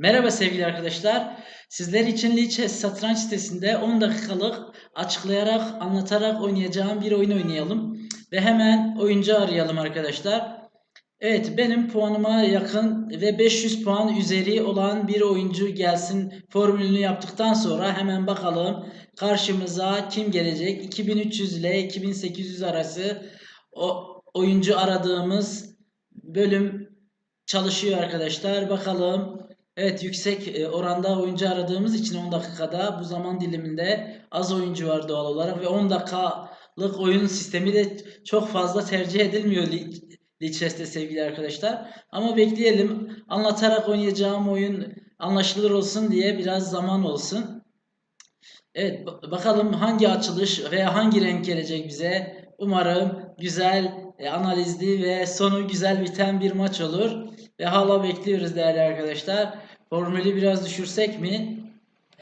Merhaba sevgili arkadaşlar. Sizler için Lichess satranç sitesinde 10 dakikalık açıklayarak, anlatarak oynayacağım bir oyun oynayalım. Ve hemen oyuncu arayalım arkadaşlar. Evet benim puanıma yakın ve 500 puan üzeri olan bir oyuncu gelsin formülünü yaptıktan sonra hemen bakalım karşımıza kim gelecek? 2300 ile 2800 arası o oyuncu aradığımız bölüm çalışıyor arkadaşlar. Bakalım Evet yüksek e, oranda oyuncu aradığımız için 10 dakikada bu zaman diliminde az oyuncu var doğal olarak ve 10 dakikalık oyun sistemi de çok fazla tercih edilmiyor Lichess'te sevgili arkadaşlar. Ama bekleyelim anlatarak oynayacağım oyun anlaşılır olsun diye biraz zaman olsun. Evet ba- bakalım hangi açılış veya hangi renk gelecek bize. Umarım güzel, e, analizli ve sonu güzel biten bir maç olur. Ve hala bekliyoruz değerli arkadaşlar. Formülü biraz düşürsek mi?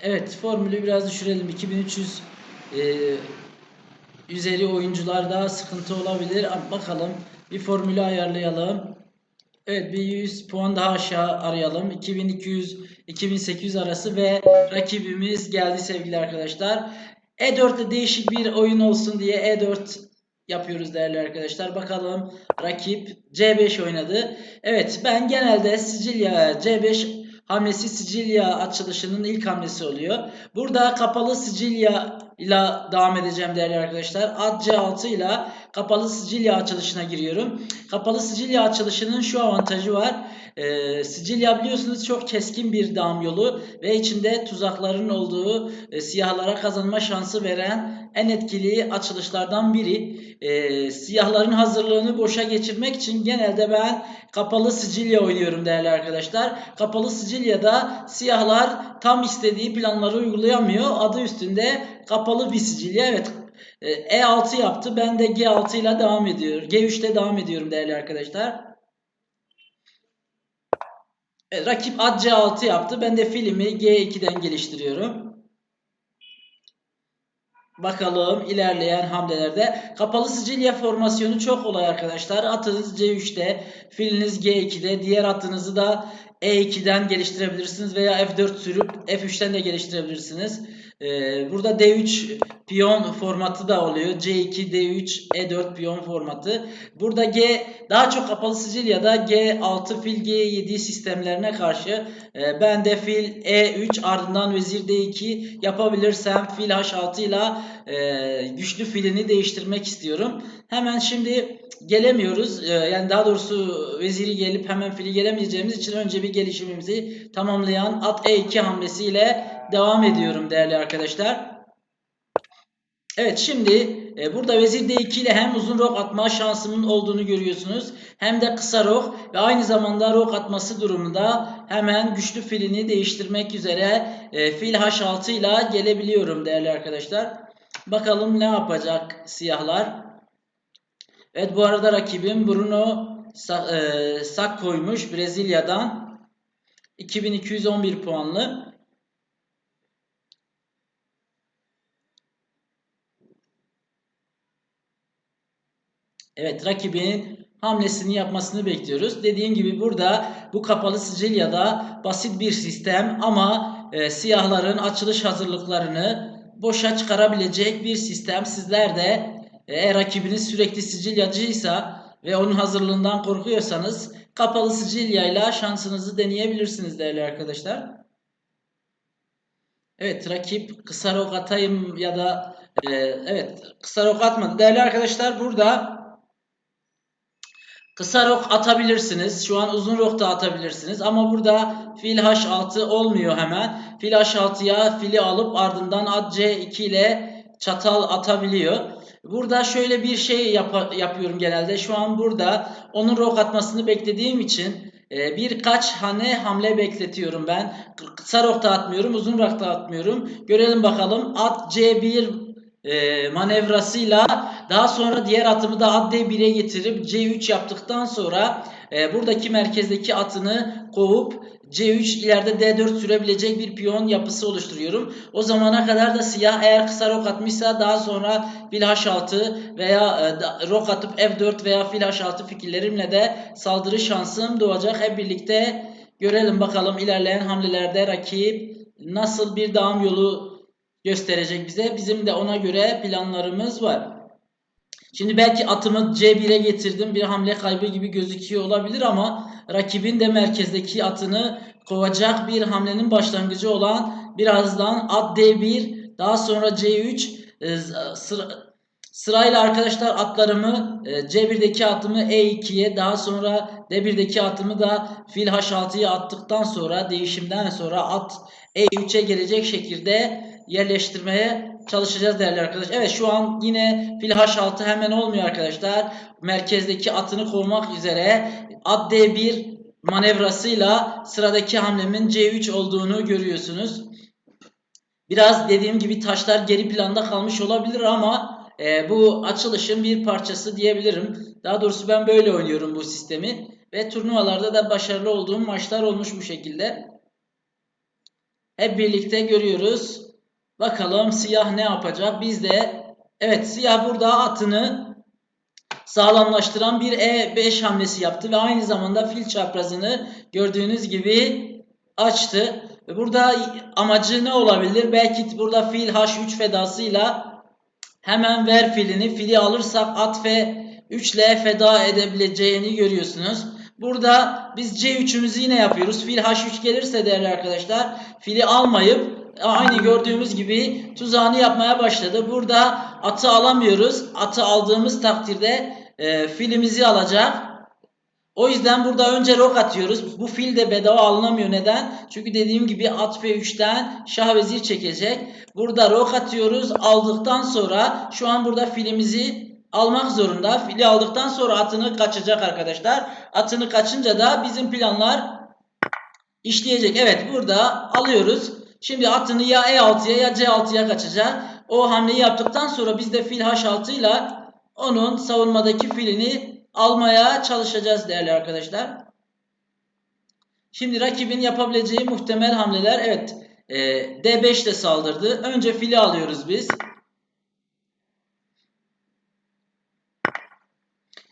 Evet formülü biraz düşürelim. 2300 e, üzeri oyuncularda sıkıntı olabilir. Bakalım bir formülü ayarlayalım. Evet bir 100 puan daha aşağı arayalım. 2200 2800 arası ve rakibimiz geldi sevgili arkadaşlar. E4'te değişik bir oyun olsun diye E4 yapıyoruz değerli arkadaşlar. Bakalım rakip C5 oynadı. Evet ben genelde Sicilya C5 hamlesi Sicilya açılışının ilk hamlesi oluyor. Burada kapalı Sicilya ile devam edeceğim değerli arkadaşlar. At C6 ile kapalı Sicilya açılışına giriyorum. Kapalı Sicilya açılışının şu avantajı var. Ee, Sicilya biliyorsunuz çok keskin bir dağım yolu ve içinde tuzakların olduğu e, siyahlara kazanma şansı veren en etkili açılışlardan biri. Ee, siyahların hazırlığını boşa geçirmek için genelde ben kapalı Sicilya oynuyorum değerli arkadaşlar. Kapalı Sicilya'da siyahlar tam istediği planları uygulayamıyor. Adı üstünde kapalı bir Sicilya. Evet e, E6 yaptı. Ben de G6 ile devam ediyorum. G3'te devam ediyorum değerli arkadaşlar. Evet, rakip at C6 yaptı. Ben de filmi G2'den geliştiriyorum. Bakalım ilerleyen hamlelerde. Kapalı Sicilya formasyonu çok kolay arkadaşlar. Atınız C3'te, filiniz G2'de, diğer atınızı da E2'den geliştirebilirsiniz veya F4 sürüp F3'ten de geliştirebilirsiniz. Ee, burada D3 piyon formatı da oluyor. C2, D3, E4 piyon formatı. Burada G daha çok kapalı Sicilya'da G6 fil G7 sistemlerine karşı e, ben de fil E3 ardından vezir D2 yapabilirsem fil H6 ile e, güçlü filini değiştirmek istiyorum. Hemen şimdi gelemiyoruz. E, yani daha doğrusu veziri gelip hemen fili gelemeyeceğimiz için önce bir gelişimimizi tamamlayan at E2 hamlesiyle devam ediyorum değerli arkadaşlar. Evet şimdi e, burada vezir D2 ile hem uzun rok atma şansımın olduğunu görüyorsunuz. Hem de kısa rok ve aynı zamanda rok atması durumunda hemen güçlü filini değiştirmek üzere e, fil H6 ile gelebiliyorum değerli arkadaşlar. Bakalım ne yapacak siyahlar. Evet bu arada rakibim Bruno Sa e, Sak koymuş Brezilya'dan. 2211 puanlı. Evet rakibinin hamlesini yapmasını bekliyoruz. Dediğim gibi burada bu kapalı Sicilya'da basit bir sistem ama e, siyahların açılış hazırlıklarını boşa çıkarabilecek bir sistem. Sizler de e, eğer rakibiniz sürekli Sicilyacıysa ve onun hazırlığından korkuyorsanız kapalı Sicilya ile şansınızı deneyebilirsiniz değerli arkadaşlar. Evet rakip kısa rok atayım ya da e, evet kısa rok atmadı. Değerli arkadaşlar burada Kısa rok atabilirsiniz. Şu an uzun rok da atabilirsiniz. Ama burada fil H6 olmuyor hemen. Fil H6'ya fili alıp ardından at C2 ile çatal atabiliyor. Burada şöyle bir şey yap yapıyorum genelde. Şu an burada onun rok atmasını beklediğim için e, birkaç hane hamle bekletiyorum ben. Kısa rok da atmıyorum, uzun rok da atmıyorum. Görelim bakalım. At C1 e, manevrasıyla daha sonra diğer atımı da at D1'e getirip C3 yaptıktan sonra e, buradaki merkezdeki atını kovup C3 ileride D4 sürebilecek bir piyon yapısı oluşturuyorum. O zamana kadar da siyah eğer kısa rok atmışsa daha sonra fil H6 veya e, rok atıp F4 veya fil H6 fikirlerimle de saldırı şansım doğacak. Hep birlikte görelim bakalım ilerleyen hamlelerde rakip nasıl bir devam yolu gösterecek bize. Bizim de ona göre planlarımız var. Şimdi belki atımı C1'e getirdim. Bir hamle kaybı gibi gözüküyor olabilir ama rakibin de merkezdeki atını kovacak bir hamlenin başlangıcı olan birazdan at D1 daha sonra C3 e, sıra, sırayla arkadaşlar atlarımı e, C1'deki atımı E2'ye daha sonra D1'deki atımı da fil H6'ya attıktan sonra değişimden sonra at E3'e gelecek şekilde yerleştirmeye çalışacağız değerli arkadaşlar. Evet şu an yine fil H6 hemen olmuyor arkadaşlar. Merkezdeki atını kovmak üzere at D1 manevrasıyla sıradaki hamlemin C3 olduğunu görüyorsunuz. Biraz dediğim gibi taşlar geri planda kalmış olabilir ama e, bu açılışın bir parçası diyebilirim. Daha doğrusu ben böyle oynuyorum bu sistemi. Ve turnuvalarda da başarılı olduğum maçlar olmuş bu şekilde. Hep birlikte görüyoruz. Bakalım siyah ne yapacak? Biz de evet siyah burada atını sağlamlaştıran bir E5 hamlesi yaptı ve aynı zamanda fil çaprazını gördüğünüz gibi açtı. Burada amacı ne olabilir? Belki burada fil H3 fedasıyla hemen ver filini. Fili alırsak at F3 ile feda edebileceğini görüyorsunuz. Burada biz C3'ümüzü yine yapıyoruz. Fil H3 gelirse değerli arkadaşlar fili almayıp aynı gördüğümüz gibi tuzağını yapmaya başladı. Burada atı alamıyoruz. Atı aldığımız takdirde e, filimizi alacak. O yüzden burada önce rok atıyoruz. Bu fil de bedava alınamıyor. Neden? Çünkü dediğim gibi at F3'ten şah vezir çekecek. Burada rok atıyoruz. Aldıktan sonra şu an burada filimizi almak zorunda. Fili aldıktan sonra atını kaçacak arkadaşlar. Atını kaçınca da bizim planlar işleyecek. Evet burada alıyoruz. Şimdi atını ya E6'ya ya C6'ya kaçacak. O hamleyi yaptıktan sonra biz de fil H6 ile onun savunmadaki filini almaya çalışacağız değerli arkadaşlar. Şimdi rakibin yapabileceği muhtemel hamleler evet e, D5 ile saldırdı. Önce fili alıyoruz biz.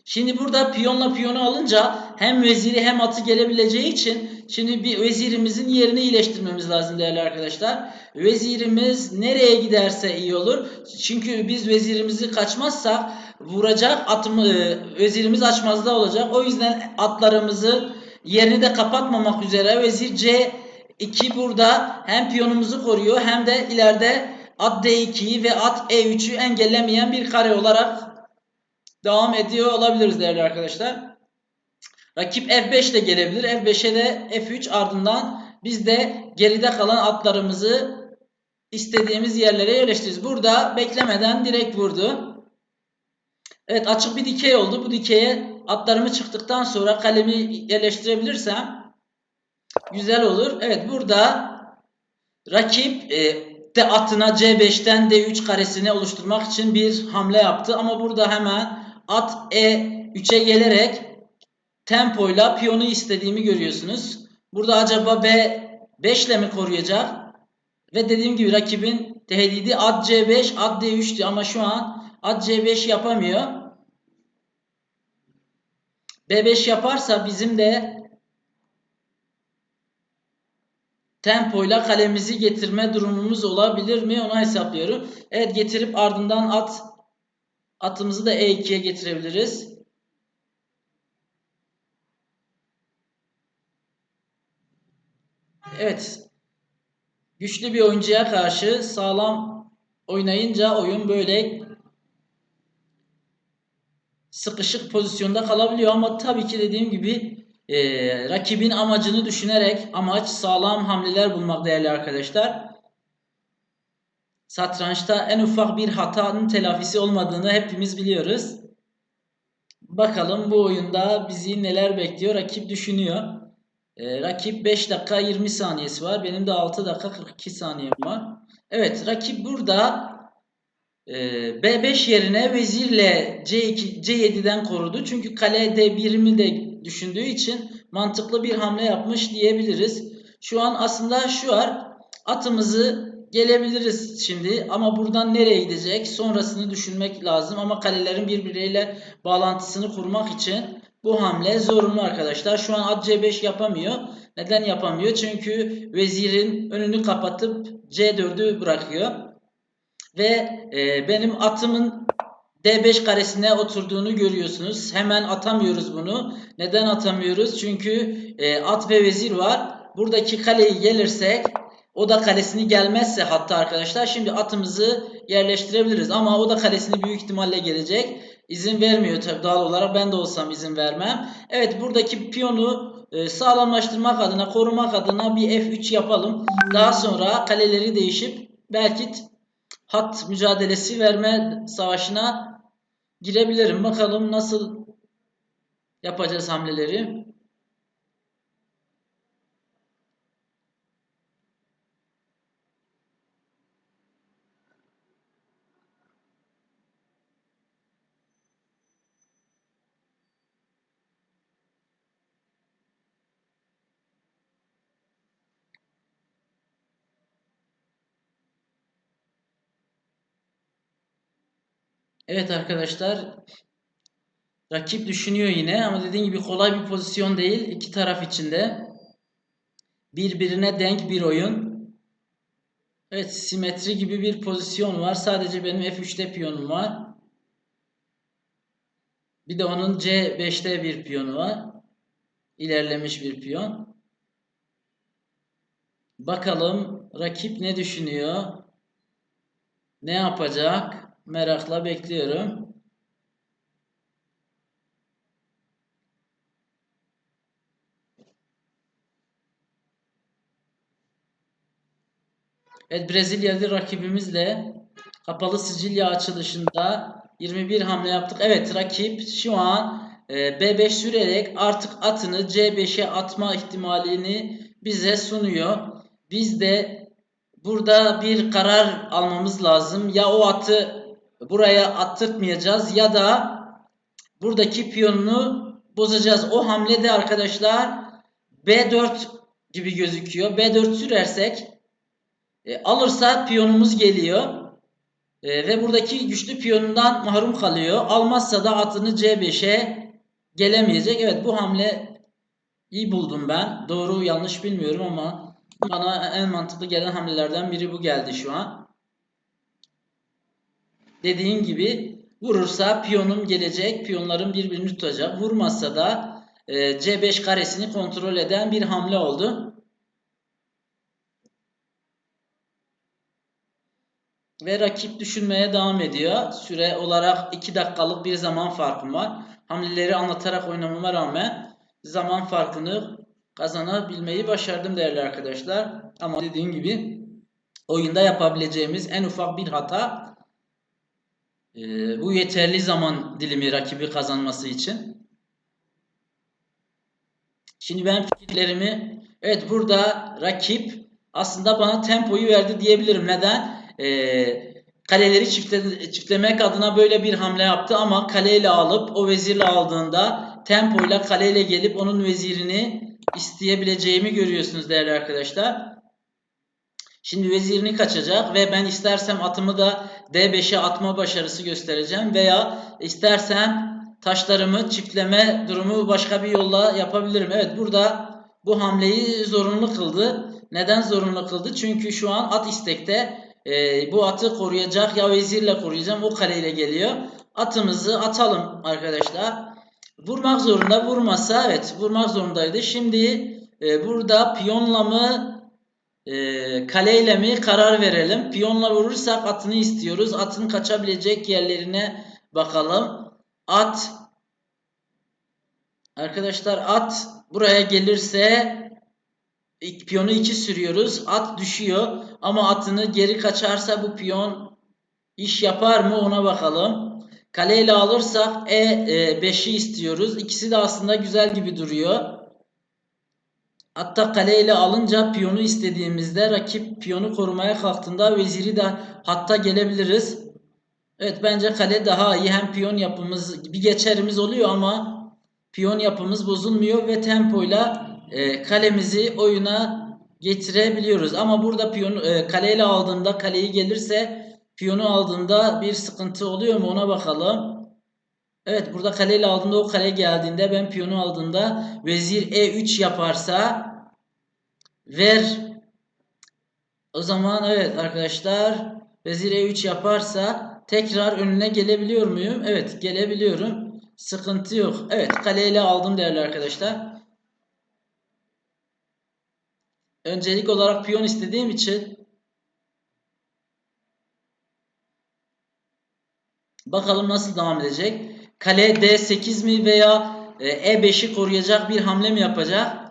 Şimdi burada piyonla piyonu alınca hem veziri hem atı gelebileceği için şimdi bir vezirimizin yerini iyileştirmemiz lazım değerli arkadaşlar. Vezirimiz nereye giderse iyi olur. Çünkü biz vezirimizi kaçmazsak vuracak atımı e, vezirimiz açmazda olacak. O yüzden atlarımızı yerini de kapatmamak üzere vezir C2 burada hem piyonumuzu koruyor hem de ileride at D2'yi ve at E3'ü engellemeyen bir kare olarak devam ediyor olabiliriz değerli arkadaşlar. Rakip F5 de gelebilir. F5'e de F3 ardından biz de geride kalan atlarımızı istediğimiz yerlere yerleştiririz. Burada beklemeden direkt vurdu. Evet açık bir dikey oldu. Bu dikeye atlarımı çıktıktan sonra kalemi yerleştirebilirsem güzel olur. Evet burada rakip e, de atına C5'ten D3 karesini oluşturmak için bir hamle yaptı. Ama burada hemen at E3'e gelerek tempoyla piyonu istediğimi görüyorsunuz. Burada acaba B5 ile mi koruyacak? Ve dediğim gibi rakibin tehdidi at C5, at D3'tü ama şu an at C5 yapamıyor. B5 yaparsa bizim de tempoyla kalemizi getirme durumumuz olabilir mi? Onu hesaplıyorum. Evet getirip ardından at atımızı da E2'ye getirebiliriz. Evet. Güçlü bir oyuncuya karşı sağlam oynayınca oyun böyle sıkışık pozisyonda kalabiliyor ama tabii ki dediğim gibi e, rakibin amacını düşünerek amaç sağlam hamleler bulmak değerli arkadaşlar. Satrançta en ufak bir hatanın telafisi olmadığını hepimiz biliyoruz. Bakalım bu oyunda bizi neler bekliyor rakip düşünüyor. E, rakip 5 dakika 20 saniyesi var. Benim de 6 dakika 42 saniyem var. Evet rakip burada e, B5 yerine vezirle C2, C7'den korudu. Çünkü kale D1'imi de düşündüğü için mantıklı bir hamle yapmış diyebiliriz. Şu an aslında şu var. Atımızı gelebiliriz şimdi ama buradan nereye gidecek sonrasını düşünmek lazım ama kalelerin birbirleriyle bağlantısını kurmak için Bu hamle zorunlu arkadaşlar. Şu an at C5 yapamıyor. Neden yapamıyor? Çünkü vezirin önünü kapatıp C4'ü bırakıyor. Ve e, benim atımın D5 karesine oturduğunu görüyorsunuz. Hemen atamıyoruz bunu. Neden atamıyoruz? Çünkü e, at ve vezir var. Buradaki kaleyi gelirsek o da kalesini gelmezse hatta arkadaşlar şimdi atımızı yerleştirebiliriz. Ama o da kalesini büyük ihtimalle gelecek. İzin vermiyor tabii doğal olarak ben de olsam izin vermem. Evet buradaki piyonu e, sağlamlaştırmak adına korumak adına bir F3 yapalım. Daha sonra kaleleri değişip belki hat mücadelesi verme savaşına girebilirim. Bakalım nasıl yapacağız hamleleri. Evet arkadaşlar. Rakip düşünüyor yine ama dediğim gibi kolay bir pozisyon değil. iki taraf içinde. Birbirine denk bir oyun. Evet simetri gibi bir pozisyon var. Sadece benim F3'te piyonum var. Bir de onun C5'te bir piyonu var. İlerlemiş bir piyon. Bakalım rakip ne düşünüyor? Ne yapacak? Merakla bekliyorum. Evet Brezilyalı rakibimizle kapalı Sicilya açılışında 21 hamle yaptık. Evet rakip şu an e, B5 sürerek artık atını C5'e atma ihtimalini bize sunuyor. Biz de burada bir karar almamız lazım. Ya o atı buraya attırtmayacağız ya da buradaki piyonunu bozacağız. O hamlede arkadaşlar B4 gibi gözüküyor. B4 sürersek e, alırsa piyonumuz geliyor. E, ve buradaki güçlü piyonundan mahrum kalıyor. Almazsa da atını C5'e gelemeyecek. Evet bu hamle iyi buldum ben. Doğru yanlış bilmiyorum ama bana en mantıklı gelen hamlelerden biri bu geldi şu an. Dediğim gibi vurursa piyonum gelecek. Piyonların birbirini tutacak. Vurmazsa da e, C5 karesini kontrol eden bir hamle oldu. Ve rakip düşünmeye devam ediyor. Süre olarak 2 dakikalık bir zaman farkım var. Hamleleri anlatarak oynamama rağmen zaman farkını kazanabilmeyi başardım değerli arkadaşlar. Ama dediğim gibi oyunda yapabileceğimiz en ufak bir hata e, bu yeterli zaman dilimi rakibi kazanması için. Şimdi ben fikirlerimi evet burada rakip aslında bana tempoyu verdi diyebilirim. Neden? e, kaleleri çiftle, çiftlemek adına böyle bir hamle yaptı ama kaleyle alıp o vezirle aldığında tempoyla kaleyle gelip onun vezirini isteyebileceğimi görüyorsunuz değerli arkadaşlar. Şimdi vezirini kaçacak ve ben istersem atımı da D5'e atma başarısı göstereceğim veya istersem taşlarımı çiftleme durumu başka bir yolla yapabilirim. Evet burada bu hamleyi zorunlu kıldı. Neden zorunlu kıldı? Çünkü şu an at istekte e, bu atı koruyacak ya vezirle koruyacağım o kaleyle geliyor. Atımızı atalım arkadaşlar. Vurmak zorunda vurmasa evet vurmak zorundaydı. Şimdi e, burada piyonla mı e, kaleyle mi karar verelim. Piyonla vurursak atını istiyoruz. Atın kaçabilecek yerlerine bakalım. At arkadaşlar at buraya gelirse piyonu 2 sürüyoruz. At düşüyor. Ama atını geri kaçarsa bu piyon iş yapar mı ona bakalım. Kaleyle alırsak E5'i e, istiyoruz. İkisi de aslında güzel gibi duruyor. Hatta kaleyle alınca piyonu istediğimizde rakip piyonu korumaya kalktığında veziri de hatta gelebiliriz. Evet bence kale daha iyi. Hem piyon yapımız bir geçerimiz oluyor ama piyon yapımız bozulmuyor ve tempoyla e, kalemizi oyuna getirebiliyoruz. Ama burada piyonu e, kaleyle aldığında kaleyi gelirse piyonu aldığında bir sıkıntı oluyor mu ona bakalım. Evet burada kaleyle aldığında o kale geldiğinde ben piyonu aldığında vezir E3 yaparsa ver o zaman evet arkadaşlar vezir E3 yaparsa tekrar önüne gelebiliyor muyum? Evet gelebiliyorum. Sıkıntı yok. Evet kaleyle aldım değerli arkadaşlar. Öncelik olarak piyon istediğim için bakalım nasıl devam edecek. Kale D8 mi veya E5'i koruyacak bir hamle mi yapacak?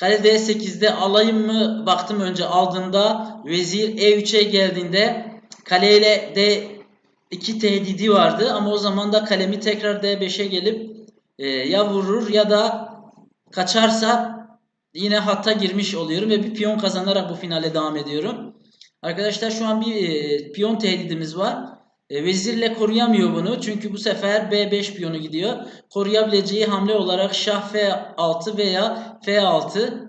Kale D8'de alayım mı? Baktım önce aldığında vezir E3'e geldiğinde kaleyle D2 tehdidi vardı ama o zaman da kalemi tekrar D5'e gelip e, ya vurur ya da kaçarsa yine hatta girmiş oluyorum ve bir piyon kazanarak bu finale devam ediyorum. Arkadaşlar şu an bir e, piyon tehdidimiz var. E, vezirle koruyamıyor bunu. Çünkü bu sefer B5 piyonu gidiyor. Koruyabileceği hamle olarak şah F6 veya F6.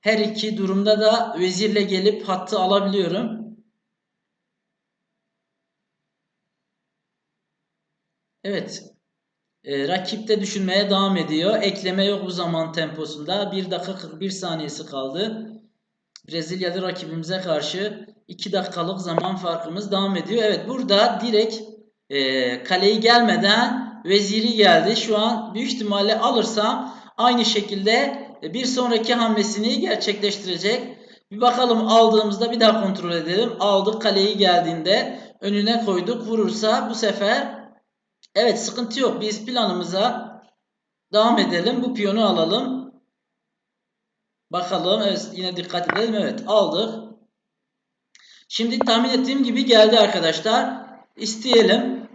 Her iki durumda da vezirle gelip hattı alabiliyorum. Evet. E, rakip de düşünmeye devam ediyor. Ekleme yok bu zaman temposunda. 1 dakika 41 saniyesi kaldı. Brezilyalı rakibimize karşı 2 dakikalık zaman farkımız devam ediyor. Evet burada direkt e, kaleyi gelmeden veziri geldi. Şu an büyük ihtimalle alırsam aynı şekilde bir sonraki hamlesini gerçekleştirecek. Bir bakalım aldığımızda bir daha kontrol edelim. Aldık kaleyi geldiğinde önüne koyduk. Vurursa bu sefer evet sıkıntı yok. Biz planımıza devam edelim. Bu piyonu alalım. Bakalım. Evet yine dikkat edelim. Evet aldık. Şimdi tahmin ettiğim gibi geldi arkadaşlar. İsteyelim.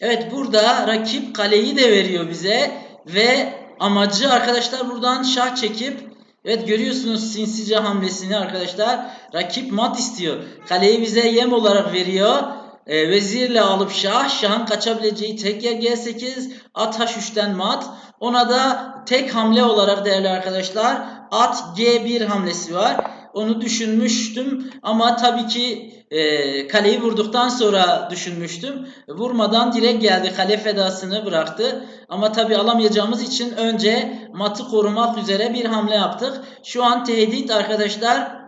Evet burada rakip kaleyi de veriyor bize. Ve amacı arkadaşlar buradan şah çekip Evet görüyorsunuz sinsice hamlesini arkadaşlar. Rakip mat istiyor. Kaleyi bize yem olarak veriyor. E, vezirle alıp şah. Şahın kaçabileceği tek yer G8. At H3'ten mat. Ona da tek hamle olarak değerli arkadaşlar at G1 hamlesi var. Onu düşünmüştüm ama tabii ki e, kaleyi vurduktan sonra düşünmüştüm. Vurmadan direkt geldi. Kale fedasını bıraktı. Ama tabii alamayacağımız için önce matı korumak üzere bir hamle yaptık. Şu an tehdit arkadaşlar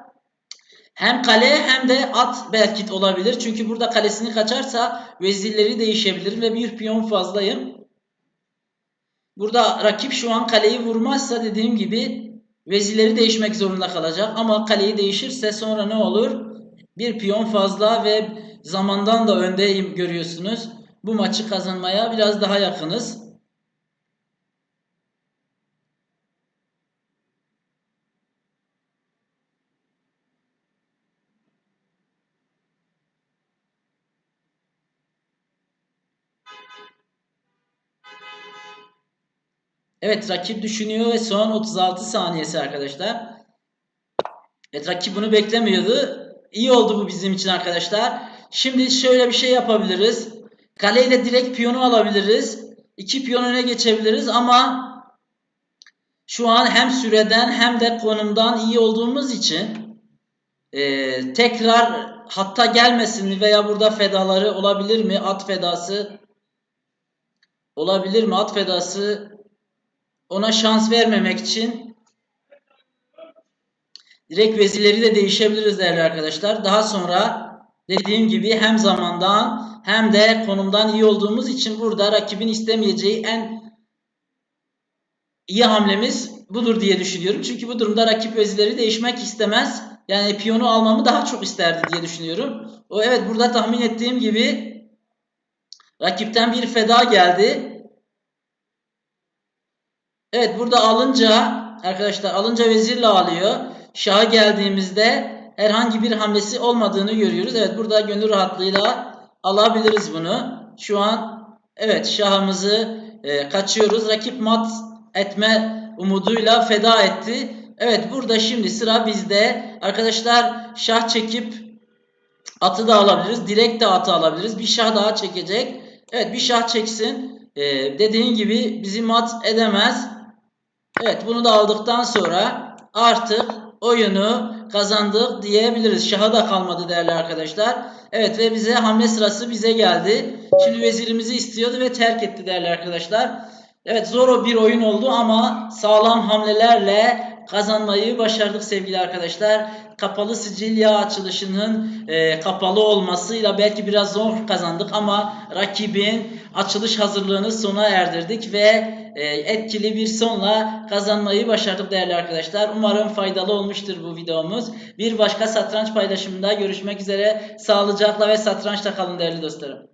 hem kale hem de at belki olabilir. Çünkü burada kalesini kaçarsa vezirleri değişebilir ve bir piyon fazlayım. Burada rakip şu an kaleyi vurmazsa dediğim gibi vezirleri değişmek zorunda kalacak. Ama kaleyi değişirse sonra ne olur? Bir piyon fazla ve zamandan da öndeyim görüyorsunuz. Bu maçı kazanmaya biraz daha yakınız. Evet rakip düşünüyor ve son 36 saniyesi arkadaşlar. Evet rakip bunu beklemiyordu. İyi oldu bu bizim için arkadaşlar. Şimdi şöyle bir şey yapabiliriz. Kaleyle direkt piyonu alabiliriz. İki piyon öne geçebiliriz ama şu an hem süreden hem de konumdan iyi olduğumuz için e, tekrar hatta gelmesin veya burada fedaları olabilir mi? At fedası olabilir mi? At fedası ona şans vermemek için direkt vezirleri de değişebiliriz değerli arkadaşlar. Daha sonra dediğim gibi hem zamandan hem de konumdan iyi olduğumuz için burada rakibin istemeyeceği en iyi hamlemiz budur diye düşünüyorum. Çünkü bu durumda rakip vezirleri değişmek istemez. Yani piyonu almamı daha çok isterdi diye düşünüyorum. O evet burada tahmin ettiğim gibi rakipten bir feda geldi. Evet burada alınca arkadaşlar alınca vezirle alıyor. Şaha geldiğimizde herhangi bir hamlesi olmadığını görüyoruz. Evet burada gönül rahatlığıyla alabiliriz bunu. Şu an evet şahımızı e, kaçıyoruz. Rakip mat etme umuduyla feda etti. Evet burada şimdi sıra bizde. Arkadaşlar şah çekip atı da alabiliriz. Direkt de atı alabiliriz. Bir şah daha çekecek. Evet bir şah çeksin. Ee, dediğin gibi bizi mat edemez. Evet bunu da aldıktan sonra artık oyunu kazandık diyebiliriz. Şaha da kalmadı değerli arkadaşlar. Evet ve bize hamle sırası bize geldi. Şimdi vezirimizi istiyordu ve terk etti değerli arkadaşlar. Evet zor bir oyun oldu ama sağlam hamlelerle kazanmayı başardık sevgili arkadaşlar. Kapalı Sicilya açılışının e, kapalı olmasıyla belki biraz zor kazandık ama rakibin açılış hazırlığını sona erdirdik ve e, etkili bir sonla kazanmayı başardık değerli arkadaşlar. Umarım faydalı olmuştur bu videomuz. Bir başka satranç paylaşımında görüşmek üzere. Sağlıcakla ve satrançla kalın değerli dostlarım.